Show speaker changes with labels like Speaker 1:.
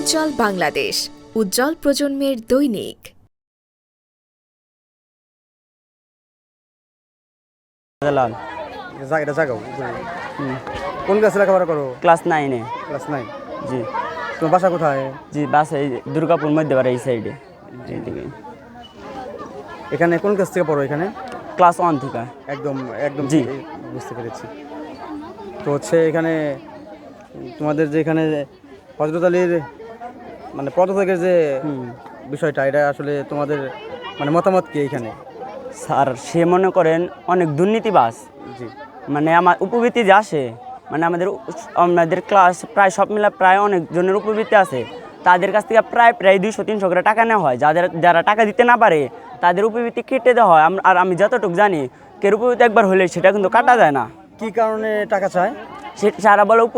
Speaker 1: উজ্জ্বল বাংলাদেশ উজ্জ্বল প্রজন্মের দৈনিক।
Speaker 2: এটা জাগাও কোন ক্লাসে লেখাপড়া করো?
Speaker 3: ক্লাস নাইনে।
Speaker 2: Class nine?
Speaker 3: জি।
Speaker 2: তোমার বাসা কোথায়?
Speaker 3: জি বাস এই দুর্গাপুর মধ্যে এই সাইডে।
Speaker 2: এখানে কোন ক্লাস থেকে পড়ো এখানে?
Speaker 3: ক্লাস ওয়ান থেকে।
Speaker 2: একদম একদম
Speaker 3: জি।
Speaker 2: বুঝতে পেরেছি। তো হচ্ছে এখানে তোমাদের যে এখানে হজরত আলীর মানে পদত্যাগের যে বিষয়টা এটা আসলে তোমাদের মানে মতামত কি এখানে
Speaker 3: স্যার সে মনে করেন অনেক দুর্নীতিবাস
Speaker 2: জি।
Speaker 3: মানে আমার উপবৃত্তি যে আসে মানে আমাদের আমাদের ক্লাস প্রায় সব মিলা প্রায় অনেক জনের উপবৃত্তি আছে। তাদের কাছ থেকে প্রায় প্রায় দুইশো তিনশো করে টাকা নেওয়া হয়। যাদের যারা টাকা দিতে না পারে তাদের উপবৃত্তি কেটে দেওয়া হয়। আর আমি যতটুকু জানি কের উপবৃত্তি একবার হলে সেটা কিন্তু কাটা যায় না।
Speaker 2: কি কারণে টাকা চায়?
Speaker 3: সে সারা বলে উপ